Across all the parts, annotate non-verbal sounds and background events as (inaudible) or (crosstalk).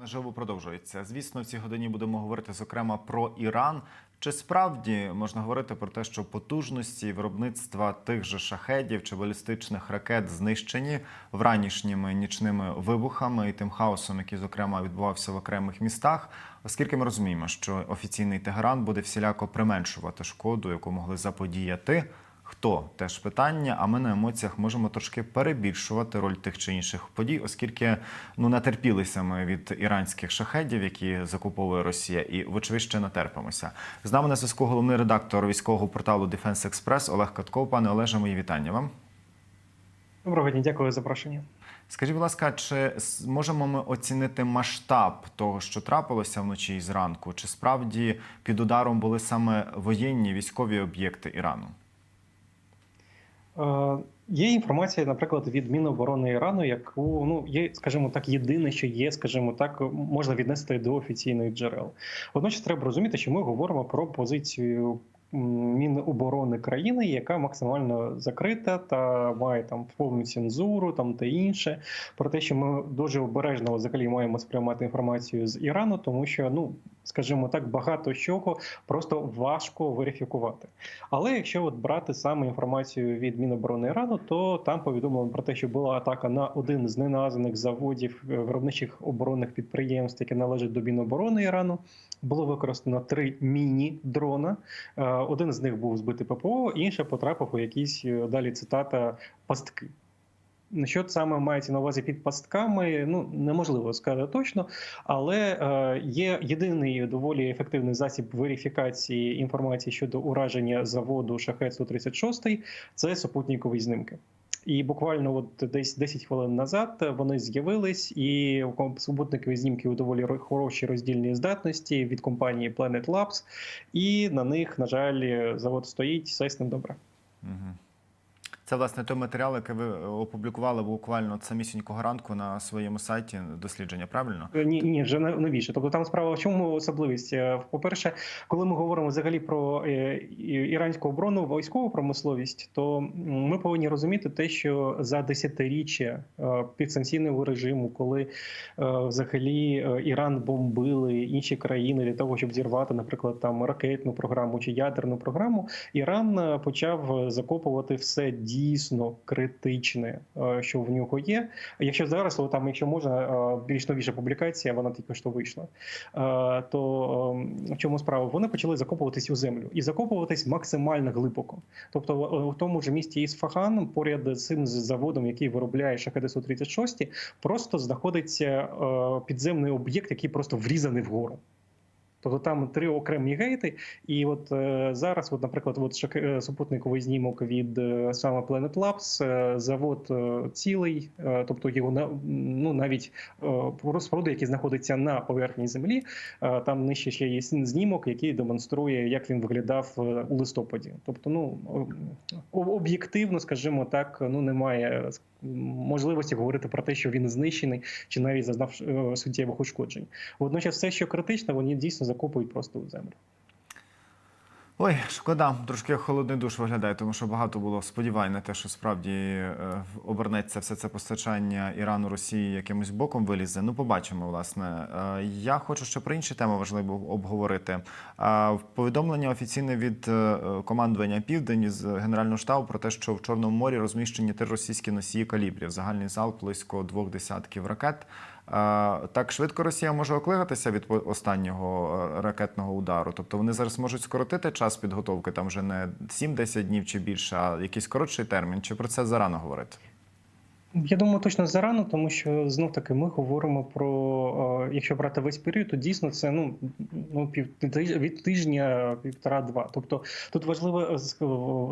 Наживо продовжується. Звісно, в цій годині будемо говорити зокрема про Іран. Чи справді можна говорити про те, що потужності виробництва тих же шахедів чи балістичних ракет знищені вранішніми нічними вибухами і тим хаосом, який зокрема відбувався в окремих містах? Оскільки ми розуміємо, що офіційний Тегеран буде всіляко применшувати шкоду, яку могли заподіяти. Хто теж питання? А ми на емоціях можемо трошки перебільшувати роль тих чи інших подій, оскільки ну натерпілися ми від іранських шахедів, які закуповує Росія, і вочевидь ще натерпимося. З нами на зв'язку головний редактор військового порталу Defense Express Олег Катков. Пане Олеже, мої вітання вам. Доброго дня, дякую за запрошення. Скажіть, будь ласка, чи можемо ми оцінити масштаб того, що трапилося вночі і зранку? Чи справді під ударом були саме воєнні військові об'єкти Ірану? Е, є інформація, наприклад, від Міноборони Ірану, яку ну є, скажімо так, єдине, що є, скажімо так, можна віднести до офіційних джерел. Водночас треба розуміти, що ми говоримо про позицію. Міноборони країни, яка максимально закрита та має там повну цензуру, там та інше. Про те, що ми дуже обережно взагалі маємо сприймати інформацію з Ірану, тому що ну скажімо так, багато чого просто важко верифікувати. Але якщо от брати саме інформацію від Міноборони Ірану, то там повідомлено про те, що була атака на один з неназваних заводів е, виробничих оборонних підприємств, які належать до Міноборони Ірану. Було використано три міні-дрона. Е, Один з них був збитий ППО, інший потрапив у якісь е, далі цитата пастки. Що саме мається на увазі під пастками, ну неможливо сказати точно, але е, є єдиний доволі ефективний засіб верифікації інформації щодо ураження заводу Шахет 136 – це супутникові знімки. І буквально от десь 10 хвилин назад вони з'явились, і супутникові знімки у доволі хороші хорошій роздільній здатності від компанії Planet Labs, і на них, на жаль, завод стоїть, все з ним добре. Угу. Це власне той матеріал, який ви е, опублікували буквально самісінького ранку на своєму сайті дослідження, правильно? Е, Ні, ні, вже новіше. Тобто там справа в чому особливість? Е, По-перше, коли ми говоримо взагалі про іранську оборону, військову промисловість, то ми повинні розуміти те, що за десятиріччя е, підсанкційного режиму, коли взагалі Іран бомбили інші країни для того, щоб зірвати, наприклад, там ракетну програму чи ядерну програму, Іран почав закопувати все дійсно критичне, е, що в нього є. Якщо зараз, то там, якщо можна, е, більш новіша публікація, вона тільки що вийшла. е, То е, в чому справа? Вони почали закопуватись у землю і закопуватись максимально глибоко. Тобто, в тому ж місті Ісфахан, поряд з цим заводом, який виробляє шахеди 136 просто знаходиться підземний об'єкт, який просто врізаний вгору. Тобто там три окремі гейти, і от е, зараз, от, наприклад, от шак... е, супутниковий знімок від е, саме Planet Labs, е, завод е, цілий, е, тобто його на ну навіть е, споруди, які знаходяться на поверхні землі, е, там нижче ще є знімок, який демонструє, як він виглядав е, у листопаді. Тобто, ну об'єктивно, скажімо так, ну немає можливості говорити про те, що він знищений чи навіть зазнав е, суттєвих ушкоджень. Водночас, все, що критично, вони дійсно закопують просто у землю. Ой, шкода, трошки холодний душ виглядає, тому що багато було сподівань на те, що справді е, обернеться все це постачання Ірану Росії якимось боком вилізе. Ну, побачимо, власне. Е, Я хочу ще про інші теми важливо обговорити. Е, повідомлення офіційне від командування Південь з Генерального штабу про те, що в Чорному морі розміщені три російські носії калібрів. Загальний залп близько двох десятків ракет. Так швидко Росія може оклигатися від останнього е, ракетного удару. Тобто вони зараз можуть скоротити час підготовки, там вже не 7-10 днів чи більше, а якийсь коротший термін. Чи про це зарано говорити? Я думаю, точно зарано, тому що знов таки ми говоримо про е, якщо брати весь період, то дійсно це ну ну пів від тижня півтора-два. Тобто тут важливо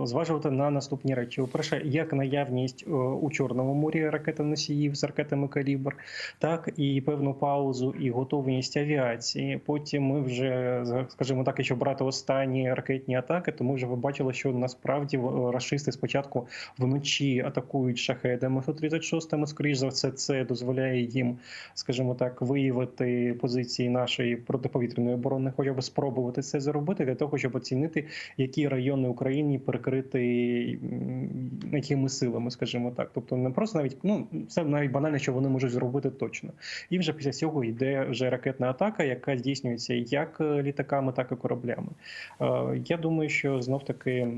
зважувати на наступні речі. По-перше, як наявність е, у чорному морі ракетоносіїв з ракетами калібр, так і певну паузу і готовність авіації. Потім ми вже скажімо так, якщо брати останні ракетні атаки, то ми вже побачили, що насправді е, рашисти спочатку вночі атакують шахедами 136 Су-36, скоріш за все, це дозволяє їм, скажімо так, виявити позиції нашої протиповітряної оборони, хоча б спробувати це зробити для того, щоб оцінити, які райони України перекриті м, якими силами, скажімо так. Тобто не просто навіть ну це навіть банально, що вони можуть зробити точно. І вже після цього йде вже ракетна атака, яка здійснюється як е, літаками, так і кораблями. Е, Я думаю, що знов таки,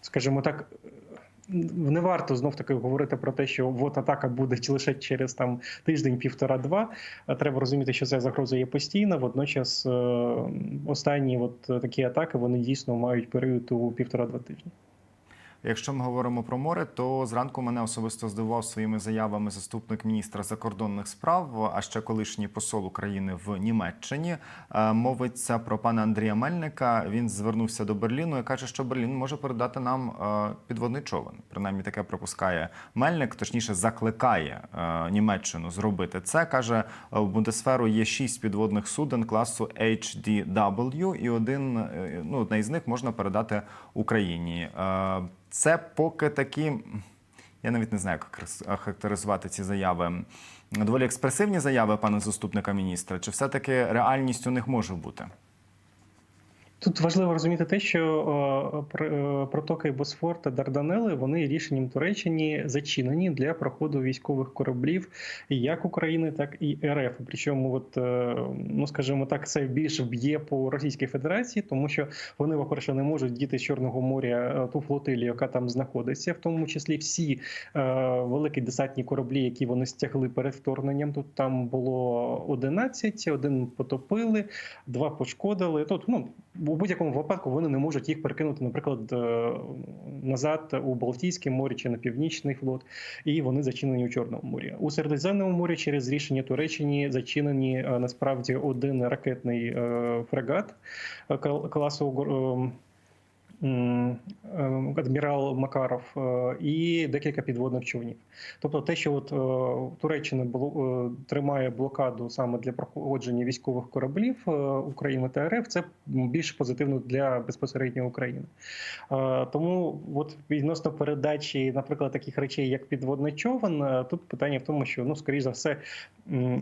скажімо так. Не варто знов таки говорити про те, що вот атака буде (laughs) лише через там тиждень, півтора-два. Треба розуміти, що ця загроза є постійна. Водночас е, останні от такі атаки вони дійсно мають період у півтора-два тижні. Якщо ми говоримо про море, то зранку мене особисто здивував своїми заявами заступник міністра закордонних справ, а ще колишній посол України в Німеччині. Е, Мовиться про пана Андрія Мельника. Він звернувся до Берліну і каже, що Берлін може передати нам е, підводний човен. Принаймні таке припускає Мельник, точніше закликає е, Німеччину зробити це. каже в Бундесферу є шість підводних суден класу HDW, і один ну одне із них можна передати Україні. Це поки такі. Я навіть не знаю, як характеризувати ці заяви. Доволі експресивні заяви пана заступника міністра. Чи все-таки реальність у них може бути? Тут важливо розуміти те, що е, пр- протоки Босфор та Дарданели вони рішенням Туреччини зачинені для проходу військових кораблів як України, так і РФ. Причому, от е, ну скажімо так, це більше б'є по Російській Федерації, тому що вони, по-перше, не можуть діти з Чорного моря е, ту флотилію, яка там знаходиться, в тому числі всі великі десантні кораблі, які вони стягли перед вторгненням. Тут там було 11, один потопили, два пошкодили. Тут ну у будь-якому випадку вони не можуть їх перекинути, наприклад, е, назад у Балтійське море чи на Північний флот, і вони зачинені у Чорному морі. У Середземному морі через рішення Туреччини зачинені е, насправді один ракетний е, фрегат кл- класу «Гор- е, м, е, адмірал Макаров е, і декілька підводних човнів. Тобто, те, що от е, Туреччина було е, тримає блокаду саме для проходження військових кораблів України та РФ, це більш позитивно для безпосередньо України. Тому, от відносно передачі, наприклад, таких речей, як підводний човен, тут питання в тому, що ну, скоріш за все,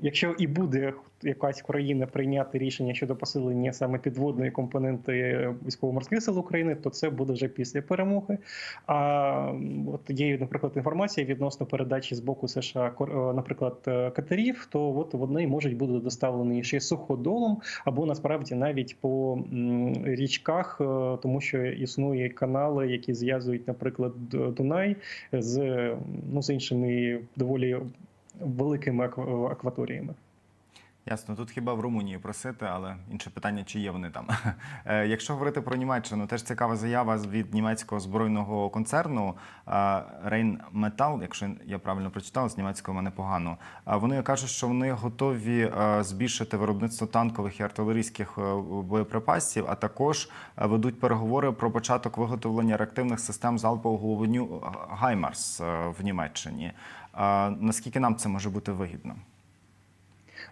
якщо і буде якась країна прийняти рішення щодо посилення саме підводної компоненти військово-морських сил України, то це буде вже після перемоги. А от є, наприклад, інформація відносно передачі з боку США, е, наприклад, е, катерів, то от вони можуть бути доставлені ще суходолом, або насправді навіть по річках, е, тому що існує канали, які зв'язують, наприклад, Дунай з, ну, з іншими доволі великими аква- акваторіями. Ясно, тут хіба в Румунії просити, але інше питання, чи є вони там. (laughs) Е, Якщо говорити про Німеччину, теж цікава заява від німецького збройного концерну Rheinmetall, якщо я правильно прочитав, з німецького мене погано. Вони кажуть, що вони готові е, збільшити виробництво танкових і артилерійських е, боєприпасів, а також е, ведуть переговори про початок виготовлення реактивних систем залпового вогню Гаймарс е, в Німеччині. Наскільки нам це може бути вигідно?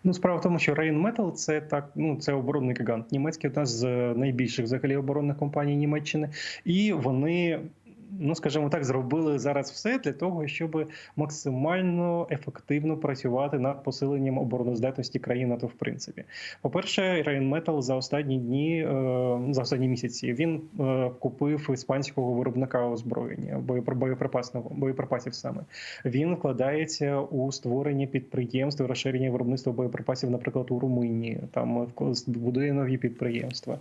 Ну, справа в тому, що Rheinmetall – це так, ну це оборонний гігант. Німецький одна з е, найбільших взагалі оборонних компаній Німеччини, і вони. Ну, скажімо так, зробили зараз все для того, щоб максимально ефективно працювати над посиленням обороноздатності країн НАТО, в принципі. По-перше, Rheinmetall за останні дні, е, за останні місяці, він е, купив іспанського виробника озброєння, боєпри- боєприпасного боєприпасів саме. Він вкладається у створення підприємств, розширення виробництва боєприпасів, наприклад, у Румунії. Там е, будує нові підприємства.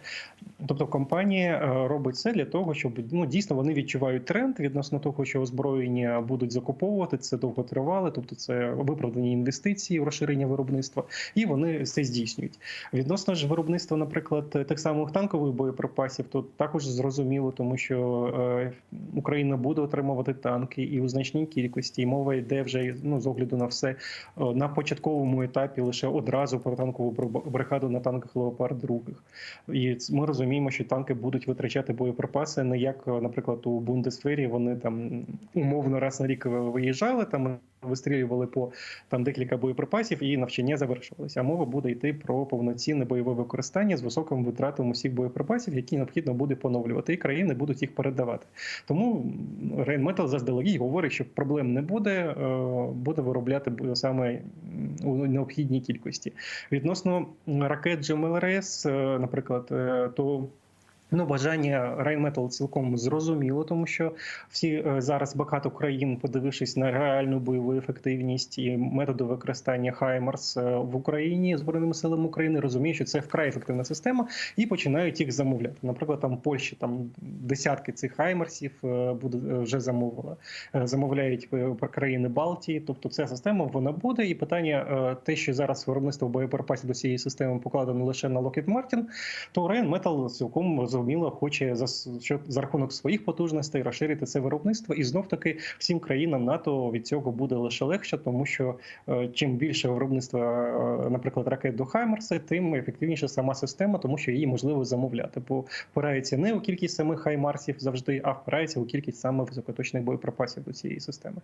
Тобто компанія робить це для того, щоб ну дійсно вони відчувають тренд відносно того, що озброєння будуть закуповувати. Це довго тривало, тобто це виправдані інвестиції в розширення виробництва, і вони це здійснюють. Відносно ж виробництва, наприклад, тих самих танкових боєприпасів, то також зрозуміло, тому що е, Україна буде отримувати танки і у значній кількості. І мова йде вже ну з огляду на все е, на початковому етапі лише одразу про танкову бр- бригаду на танках Леопард других. І ми розуміємо, що танки будуть витрачати боєприпаси не як, наприклад, у бундесфері вони там умовно раз на рік виїжджали, там вистрілювали по там декілька боєприпасів, і навчання завершувалося. А мова буде йти про повноцінне бойове використання з високим витратом усіх боєприпасів, які необхідно буде поновлювати, і країни будуть їх передавати. Тому Рейнметал заздалегідь говорить, що проблем не буде, е, буде виробляти саме у необхідній кількості. Відносно ракет GMLRS, е, наприклад, е, то Ну, бажання Rheinmetall цілком зрозуміло, тому що всі е, зараз багато країн, подивившись на реальну бойову ефективність і методи використання Хаймарс е, в Україні збройними силами України, розуміють, що це вкрай ефективна система, і починають їх замовляти. Наприклад, там Польща там десятки цих Хаймарсів е, буде вже замовила. Замовляють країни Балтії. Тобто, ця система вона буде. І питання те, що зараз виробництво боєприпасів до цієї системи покладено лише на Lockheed Martin, то Rheinmetall цілком зрозуміло хоче за що за рахунок своїх потужностей розширити це виробництво, і знов таки всім країнам НАТО від цього буде лише легше, тому що е, чим більше виробництва, е, наприклад, ракет до Хаймерса, тим ефективніша сама система, тому що її можливо замовляти. Бо впирається не у кількість самих Хаймарсів завжди, а впирається у кількість саме високоточних боєприпасів до цієї системи.